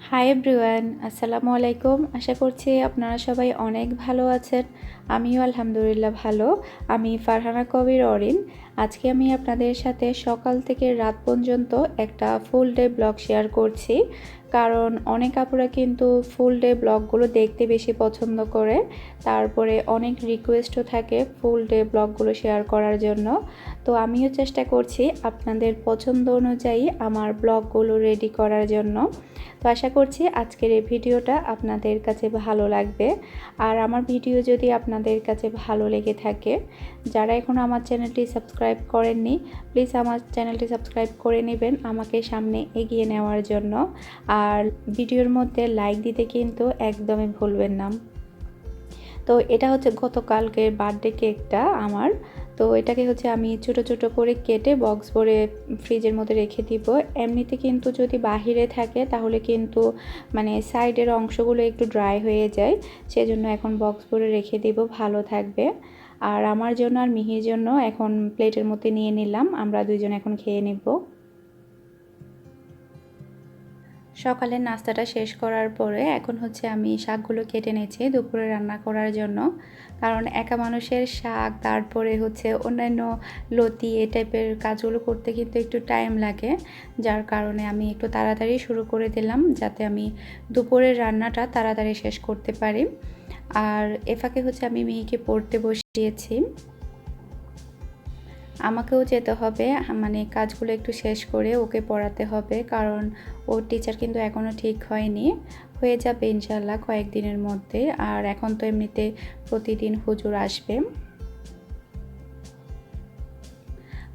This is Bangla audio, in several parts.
হাই এভরিওয়ান আসসালামু আলাইকুম। আশা করছি আপনারা সবাই অনেক ভালো আছেন। আমিও আলহামদুলিল্লাহ ভালো। আমি ফারহানা কবির অরিন। আজকে আমি আপনাদের সাথে সকাল থেকে রাত পর্যন্ত একটা ফুল ডে ব্লগ শেয়ার করছি। কারণ অনেক আপুরা কিন্তু ফুল ডে ব্লগগুলো দেখতে বেশি পছন্দ করে। তারপরে অনেক রিকোয়েস্টও থাকে ফুল ডে ব্লগগুলো শেয়ার করার জন্য। তো আমিও চেষ্টা করছি আপনাদের পছন্দ অনুযায়ী আমার ব্লগগুলো রেডি করার জন্য। তো আশা করছি আজকের এই ভিডিওটা আপনাদের কাছে ভালো লাগবে। আর আমার ভিডিও যদি আপনাদের কাছে ভালো লেগে থাকে, যারা এখনও আমার চ্যানেলটি সাবস্ক্রাইব করেননি প্লিজ আমার চ্যানেলটি সাবস্ক্রাইব করে নেবেন আমাকে সামনে এগিয়ে নেওয়ার জন্য। আর ভিডিওর মধ্যে লাইক দিতে কিন্তু একদমই ভুলবেন না। তো এটা হচ্ছে গতকালকের বার্থডে কেকটা আমার। তো এটাকে হচ্ছে আমি ছোট ছোট করে কেটে বক্স ভরে ফ্রিজের মধ্যে রেখে দিব। এমনিতে কিন্তু যদি বাহিরে থাকে তাহলে কিন্তু মানে সাইডের অংশগুলো একটু ড্রাই হয়ে যায়। সেজন্য এখন বক্স ভরে রেখে দিব, ভালো থাকবে। আর আমার জন্য আর মিহির জন্য এখন প্লেটের মধ্যে নিয়ে নিলাম। আমরা দুইজন এখন খেয়ে নেব। সকালের নাস্তাটা শেষ করার পরে এখন হচ্ছে আমি শাকগুলো কেটে নিয়েছি দুপুরে রান্না করার জন্য। কারণ একা মানুষের শাক, তারপরে হচ্ছে অন্যান্য লতি এ টাইপের কাজগুলো করতে কিন্তু একটু টাইম লাগে। যার কারণে আমি একটু তাড়াতাড়ি শুরু করে দিলাম যাতে আমি দুপুরের রান্নাটা তাড়াতাড়ি শেষ করতে পারি। আর এফাকে হচ্ছে আমি মেয়েকে পড়তে বসিয়েছি। আমাকেও যেতে হবে। মানে কাজগুলো একটু শেষ করে ওকে পড়াতে হবে। কারণ ওর টিচার কিন্তু এখনও ঠিক হয়নি। হয়ে যাবে ইনশাল্লাহ কয়েকদিনের মধ্যে। আর এখন তো এমনিতে প্রতিদিন হুজুর আসবে।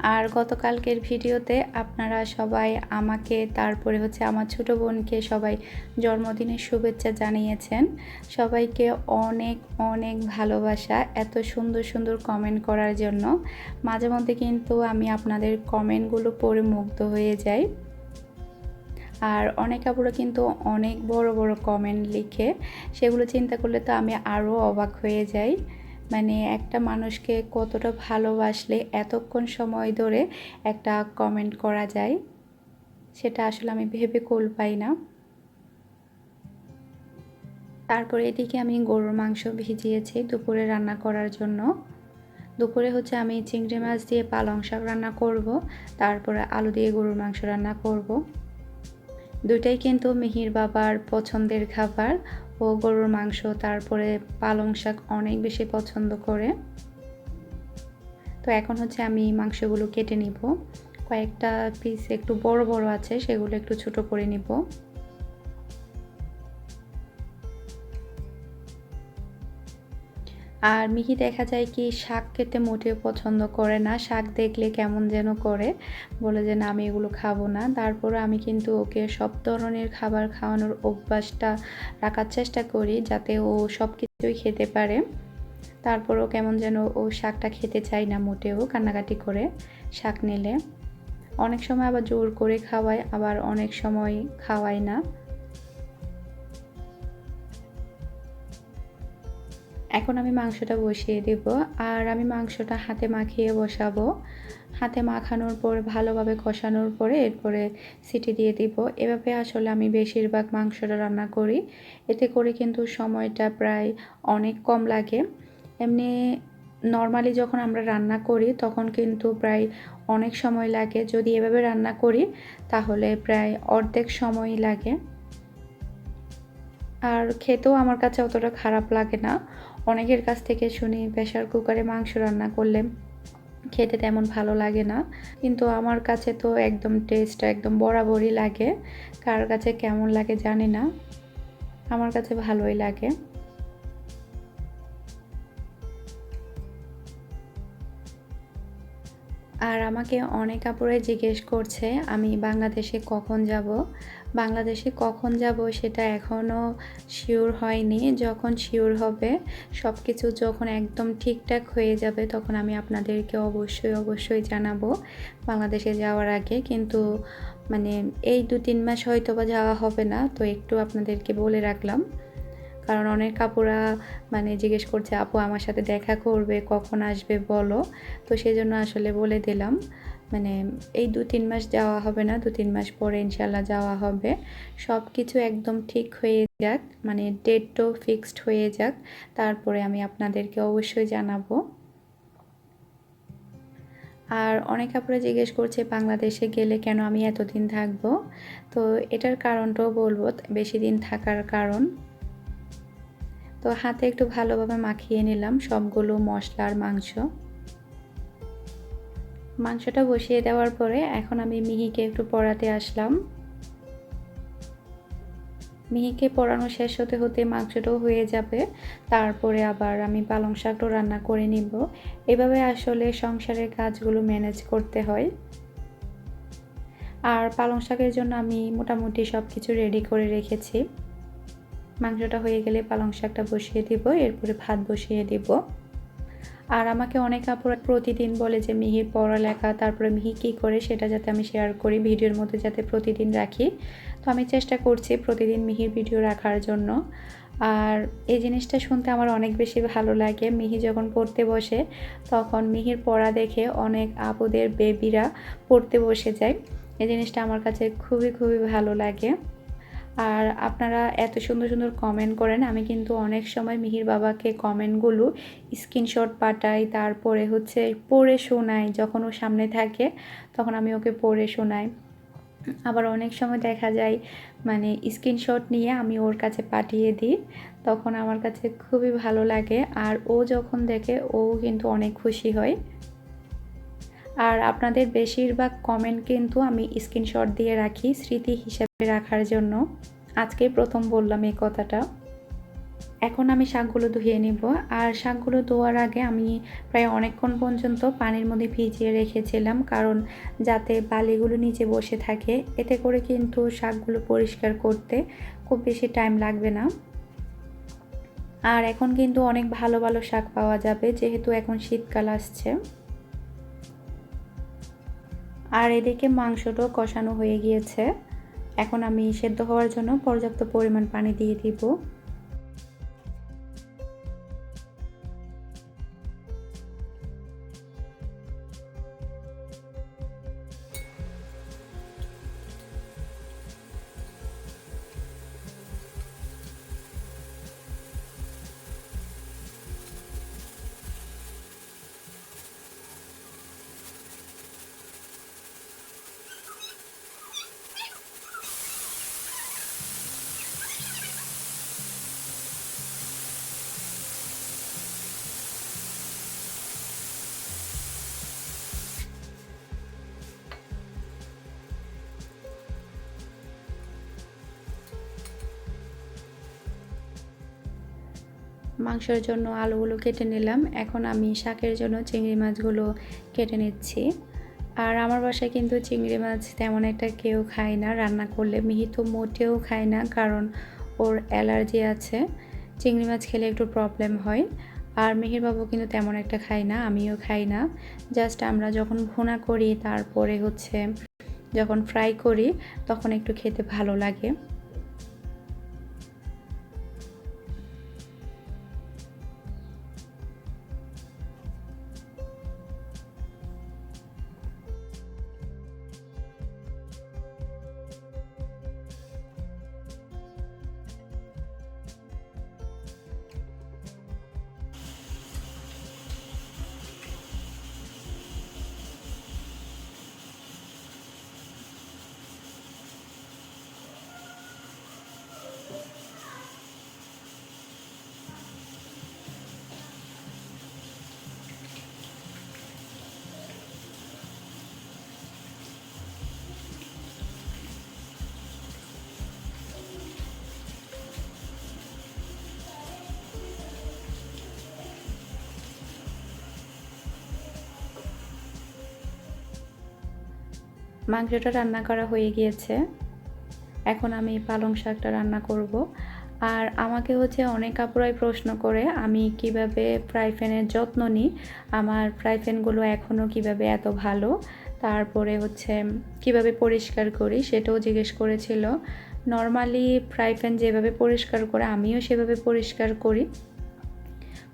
আর গতকালকের ভিডিওতে আপনারা সবাই আমাকে, তারপরে হচ্ছে আমার ছোট বোনকে সবাই জন্মদিনের শুভেচ্ছা জানিয়েছেন। সবাইকে অনেক অনেক ভালোবাসা এত সুন্দর সুন্দর কমেন্ট করার জন্য। মাঝে মধ্যে কিন্তু আমি আপনাদের কমেন্টগুলো পড়ে মুগ্ধ হয়ে যাই। আর অনেক আপুরা কিন্তু অনেক বড় বড় কমেন্ট লিখে, সেগুলো চিন্তা করলে তো আমি আরও অবাক হয়ে যাই। মানে একটা মানুষকে কতটা ভালোবাসলে এতক্ষণ সময় ধরে একটা কমেন্ট করা যায়, সেটা আসলে আমি ভেবে কোল পাই না। তারপরে এদিকে আমি গরুর মাংস ভিজিয়েছি দুপুরে রান্না করার জন্য। দুপুরে হচ্ছে আমি চিংড়ি মাছ দিয়ে পালং শাক রান্না করব, তারপরে আলু দিয়ে গরুর মাংস রান্না করব। দুইটাই কিন্তু মিহির বাবার পছন্দের খাবার ও গরুর মাংস, তারপরে পালং শাক অনেক বেশি পছন্দ করে। তো এখন হচ্ছে আমি মাংসগুলো কেটে নিব। কয়েকটা পিস একটু বড় বড় আছে, সেগুলো একটু ছোট করে নিব। আর মিহি দেখা যায় কি, শাক খেতে মোটেও পছন্দ করে না। শাক দেখলে কেমন যেন করে। বলে যে, না, আমি এগুলো খাব না। তারপরে আমি কিন্তু ওকে সব ধরনের খাবার খাওয়ানোর অভ্যাসটা রাখার চেষ্টা করি যাতে ও সব কিছুই খেতে পারে। তারপরও কেমন যেন ও শাকটা খেতে চায় না মোটেও কান্নাকাটি করে শাক নিলে। অনেক সময় আবার জোর করে খাওয়ায়, আবার অনেক সময় খাওয়ায় না। এখন আমি মাংসটা বসিয়ে দেব আর আমি মাংসটা হাতে মাখিয়ে বসাবো। হাতে মাখানোর পর, ভালোভাবে কষানোর পরে এরপরে সিটি দিয়ে দিব। এভাবে আসলে আমি বেশিরভাগ মাংসটা রান্না করি। এতে করে কিন্তু সময়টা প্রায় অনেক কম লাগে। এমনি নর্মালি যখন আমরা রান্না করি, তখন কিন্তু প্রায় অনেক সময় লাগে। যদি এভাবে রান্না করি, তাহলে প্রায় অর্ধেক সময় লাগে। আর খেতেও আমার কাছে অতটা খারাপ লাগে না। অনেকের কাছ থেকে শুনি প্রেশার কুকারে মাংস রান্না করলে খেতে তেমন ভালো লাগে না। কিন্তু আমার কাছে তো একদম টেস্ট একদম বরাবরই লাগে। কার কাছে কেমন লাগে জানি না। আমার কাছে ভালোই লাগে। আর আমাকে অনেক আপুরে জিজ্ঞেস করছে, আমি বাংলাদেশে কখন যাব? বাংলাদেশে কখন যাব সেটা এখনও শিওর হয়নি। যখন শিওর হবে সব কিছু যখন একদম ঠিকঠাক হয়ে যাবে, তখন আমি আপনাদেরকে অবশ্যই অবশ্যই জানাব বাংলাদেশে যাওয়ার আগে। কিন্তু মানে এই দু তিন মাস হয়তো বা যাওয়া হবে না, তো একটু আপনাদেরকে বলে রাখলাম। কারণ অনেক কাপুরা মানে জিজ্ঞেস করছে, আপু, আমার সাথে দেখা করবে, কখন আসবে বলো? তো সেই জন্য আসলে বলে দিলাম। মানে এই দু তিন মাস যাওয়া হবে না, দু তিন মাস পরে ইনশাল্লাহ যাওয়া হবে। সব কিছু একদম ঠিক হয়ে যাক মানে ডেটও ফিক্সড হয়ে যাক, তারপরে আমি আপনাদেরকে অবশ্যই জানাব। আর অনেক আপুরা জিজ্ঞেস করছে, বাংলাদেশে গেলে কেন আমি এতদিন থাকব? তো এটার কারণটাও বলব, বেশি দিন থাকার কারণ। তো হাতে একটু ভালোভাবে মাখিয়ে নিলাম, সবগুলো মশলার মাংস। মাংসটা বসিয়ে দেওয়ার পরে এখন আমি মিহিকে একটু পড়াতে আসলাম। মিহিকে পড়ানো শেষ হতে হতে মাংসটাও হয়ে যাবে। তারপরে আবার আমি পালং শাকটাও রান্না করে নিব। এভাবে আসলে সংসারের কাজগুলো ম্যানেজ করতে হয়। আর পালং শাকের জন্য আমি মোটামুটি সব কিছু রেডি করে রেখেছি। মাংসটা হয়ে গেলে পালং শাকটা বসিয়ে দিব, এরপরে ভাত বসিয়ে দিব। আর আমাকে অনেক আপুরা প্রতিদিন বলে যে মিহির পড়ালেখা, তারপরে মিহি কী করে সেটা যাতে আমি শেয়ার করি, ভিডিওর মধ্যে যাতে প্রতিদিন রাখি। তো আমি চেষ্টা করছি প্রতিদিন মিহির ভিডিও রাখার জন্য। আর এই জিনিসটা শুনতে আমার অনেক বেশি ভালো লাগে। মিহি যখন পড়তে বসে, তখন মিহির পড়া দেখে অনেক আপুদের বেবিরা পড়তে বসে যায়। এই জিনিসটা আমার কাছে খুবই খুবই ভালো লাগে। আর আপনারা এত সুন্দর সুন্দর কমেন্ট করেন, আমি কিন্তু অনেক সময় মিহির বাবাকে কমেন্টগুলো স্ক্রিনশট পাঠাই, তারপরে হচ্ছে পড়ে শোনাই, যখন ও সামনে থাকে, তখন আমি ওকে পড়ে শোনাই। আবার অনেক সময় দেখা যায় মানে স্ক্রিনশট নিয়ে আমি ওর কাছে পাঠিয়ে দিই, তখন আমার কাছে খুবই ভালো লাগে। আর ও যখন দেখে, ও কিন্তু অনেক খুশি হয়। আর আপনাদের বেশিরভাগ কমেন্ট কিন্তু আমি স্ক্রিনশট দিয়ে রাখি স্মৃতি হিসেবে রাখার জন্য। আজকেই প্রথম বললাম এই কথাটা। এখন আমি শাকগুলো ধুয়ে নিব আর শাকগুলো ধোয়ার আগে আমি প্রায় অনেকক্ষণ পর্যন্ত পানির মধ্যে ভিজিয়ে রেখেছিলাম কারণ যাতে বালিগুলো নিচে বসে থাকে, এতে করে কিন্তু শাকগুলো পরিষ্কার করতে খুব বেশি টাইম লাগবে না। আর এখন কিন্তু অনেক ভালো ভালো শাক পাওয়া যাবে যেহেতু এখন শীতকাল আসছে। আর এদিকে মাংসটাও কষানো হয়ে গিয়েছে। এখন আমি সেদ্ধ হওয়ার জন্য পর্যাপ্ত পরিমাণ পানি দিয়ে দিব। মাংসের জন্য আলুগুলো কেটে নিলাম। এখন আমি শাকের জন্য চিংড়ি মাছগুলো কেটে নিচ্ছি। আর আমার বাসায় কিন্তু চিংড়ি মাছ তেমন একটা কেউ খায় না, রান্না করলে। মিহি তো মোটেও খায় না, কারণ ওর অ্যালার্জি আছে। চিংড়ি মাছ খেলে একটু প্রবলেম হয়। আর বাবু কিন্তু তেমন একটা খাই না, আমিও খাই না। জাস্ট আমরা যখন ভুনা করি, তারপরে হচ্ছে যখন ফ্রাই করি, তখন একটু খেতে ভালো লাগে। মাংসটা রান্না করা হয়ে গিয়েছে। এখন আমি পালং শাকটা রান্না করব। আর আমাকে হচ্ছে অনেক কাপড়াই প্রশ্ন করে, আমি কীভাবে ফ্রাই যত্ন নিই, আমার ফ্রাই এখনও কীভাবে এত ভালো, তারপরে হচ্ছে কীভাবে পরিষ্কার করি সেটাও জিজ্ঞেস করেছিল। নর্মালি ফ্রাই যেভাবে পরিষ্কার করে, আমিও সেভাবে পরিষ্কার করি।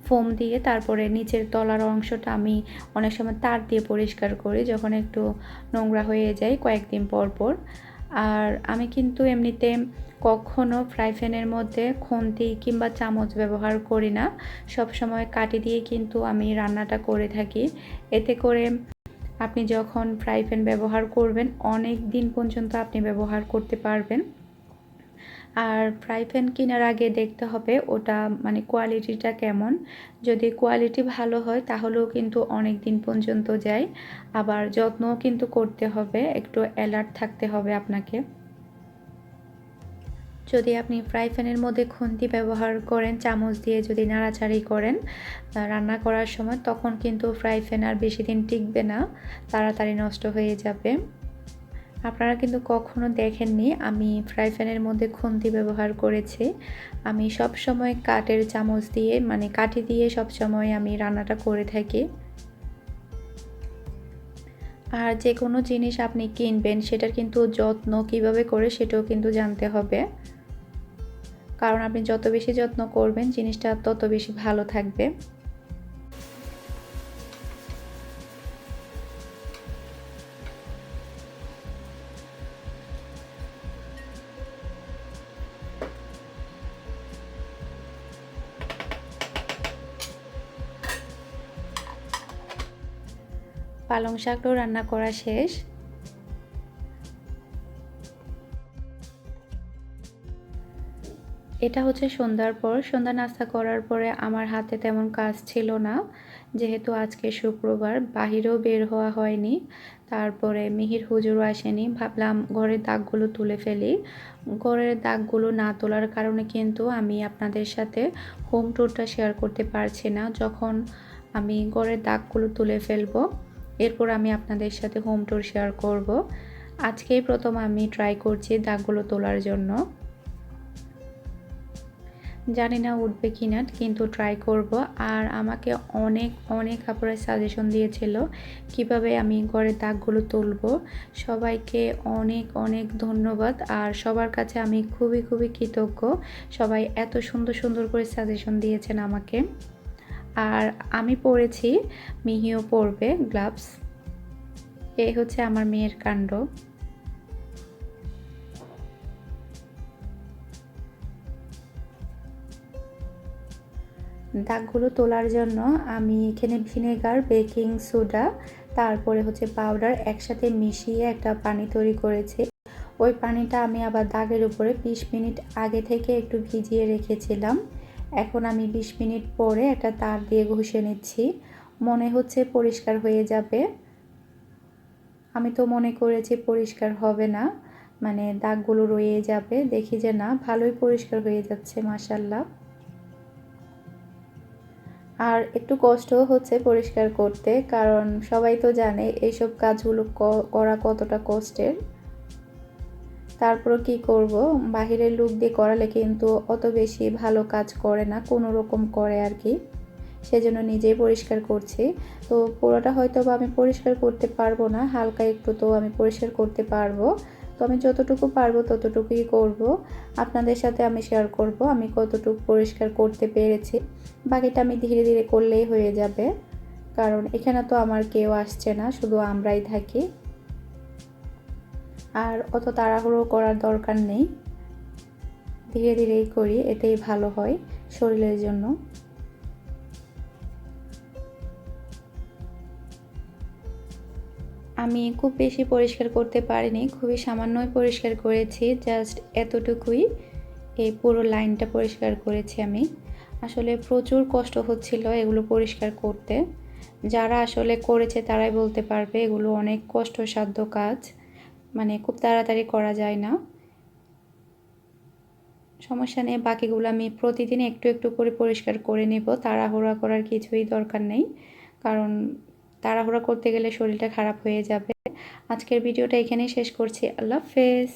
ফোম দিয়ে তারপরে নিচের তলার অংশটা আমি অনেক সময় তার দিয়ে পরিষ্কার করি যখন একটু নোংরা হয়ে যায় কয়েকদিন পর পর। আর আমি কিন্তু এমনিতে কখনো ফ্রাই প্যানের মধ্যে খুন্তি কিংবা চামচ ব্যবহার করি না। সব সময় কাটি দিয়ে কিন্তু আমি রান্নাটা করে থাকি। এতে করে আপনি যখন ফ্রাই প্যান ব্যবহার করবেন, অনেক দিন পর্যন্ত আপনি ব্যবহার করতে পারবেন। আর ফ্রাই প্যান কেনার আগে দেখতে হবে ওটা মানে কোয়ালিটিটা কেমন। যদি কোয়ালিটি ভালো হয় তাহলেও কিন্তু অনেক দিন পর্যন্ত যায়। আবার যত্নও কিন্তু করতে হবে, একটু অ্যালার্ট থাকতে হবে আপনাকে। যদি আপনি ফ্রাই প্যানের মধ্যে খুন্তি ব্যবহার করেন, চামচ দিয়ে যদি নাড়াচাড়ি করেন রান্না করার সময়, তখন কিন্তু ফ্রাই প্যান আর বেশি দিন টিকবে না, তাড়াতাড়ি নষ্ট হয়ে যাবে। আপনারা কিন্তু কখনো দেখেননি, আমি ফ্রাই প্যানের মধ্যে খুন্তি ব্যবহার করেছি। আমি সব সময় কাঠের চামচ দিয়ে মানে কাঠি দিয়ে সব সময় আমি রান্নাটা করে থাকি। আর যে কোনো জিনিস আপনি কিনবেন, সেটার কিন্তু যত্ন কীভাবে করে সেটাও কিন্তু জানতে হবে। কারণ আপনি যত বেশি যত্ন করবেন, জিনিসটা তত বেশি ভালো থাকবে। পালং শাকটাও রান্না করা শেষ। এটা হচ্ছে সন্ধ্যার পর। সন্ধ্যা নাস্তা করার পরে আমার হাতে তেমন কাজ ছিল না। যেহেতু আজকে শুক্রবার, বাহিরেও বের হওয়া হয়নি। তারপরে মিহির হুজুরও আসেনি। ভাবলাম ঘরের দাগগুলো তুলে ফেলি। ঘরের দাগগুলো না তোলার কারণে কিন্তু আমি আপনাদের সাথে হোম ট্যুরটা শেয়ার করতে পারছি না। যখন আমি ঘরের দাগগুলো তুলে ফেলব এরপর আমি আপনাদের সাথে হোম ট্যুর শেয়ার করব। আজকেই প্রথম আমি ট্রাই করছি দাগগুলো তোলার জন্য। জানি না উঠবে কি না কিন্তু ট্রাই করব। আর আমাকে অনেক অনেক কাপড়ে সাজেশন দিয়েছিল কীভাবে আমি ঘরে দাগগুলো তুলব। সবাইকে অনেক অনেক ধন্যবাদ। আর সবার কাছে আমি খুবই খুবই কৃতজ্ঞ। সবাই এত সুন্দর সুন্দর করে সাজেশন দিয়েছেন আমাকে। আর আমি পরেছি, মিহিও পরবে গ্লাভস এই হচ্ছে আমার মেয়ের কাণ্ড। দাগগুলো তোলার জন্য আমি এখানে ভিনেগার, বেকিং সোডা, তারপরে হচ্ছে পাউডার একসাথে মিশিয়ে একটা পানি তৈরি করেছি। ওই পানিটা আমি আবার দাগের উপরে বিশ মিনিট আগে থেকে একটু ভিজিয়ে রেখেছিলাম। এখন আমি ২০ মিনিট পরে একটা তার দিয়ে ঘষে নিচ্ছি। মনে হচ্ছে পরিষ্কার হয়ে যাবে। আমি তো মনে করেছি পরিষ্কার হবে না মানে দাগগুলো রয়ে যাবে। দেখি যে না, ভালোই পরিষ্কার হয়ে যাচ্ছে মাসাল্লাহ আর একটু কষ্টও হচ্ছে পরিষ্কার করতে, কারণ সবাই তো জানে এইসব কাজগুলো করা কতটা কষ্টের। তারপর কি করব? বাহিরের লুক দিয়ে করালে কিন্তু অত বেশি ভালো কাজ করে না, কোনো রকম করে আর কি। সেজন্য নিজেই পরিষ্কার করছি। তো পুরোটা হয়তো বা আমি পরিষ্কার করতে পারব না, হালকা একটু তো আমি পরিষ্কার করতে পারব। তো আমি যতটুকু পারব ততটুকুই করব। আপনাদের সাথে আমি শেয়ার করব, আমি কতটুকু পরিষ্কার করতে পেরেছি। বাকিটা আমি ধীরে ধীরে করলেই হয়ে যাবে। কারণ এখানে তো আমার কেউ আসছে না, শুধু আমরাই থাকি। আর অত তাড়াহুড়ো করার দরকার নেই। ধীরে ধীরেই করি, এতেই ভালো হয় শরীরের জন্য। আমি খুব বেশি পরিষ্কার করতে পারিনি, খুবই সামান্যই পরিষ্কার করেছি, জাস্ট এতটুকুই। এই পুরো লাইনটা পরিষ্কার করেছি আমি। আসলে প্রচুর কষ্ট হচ্ছিল এগুলো পরিষ্কার করতে। যারা আসলে করেছে তারাই বলতে পারবে, এগুলো অনেক কষ্টসাধ্য কাজ। মানে খুব তাড়াতাড়ি করা যায় না। সমস্যা নেই, বাকিগুলো আমি প্রতিদিন একটু একটু করে পরিষ্কার করে নেব। তাড়াহুড়া করার কিছুই দরকার নেই, কারণ তাড়াহুড়া করতে গেলে শরীরটা খারাপ হয়ে যাবে। আজকের ভিডিওটা এখানেই শেষ করছি। আল্লাহ হাফেজ।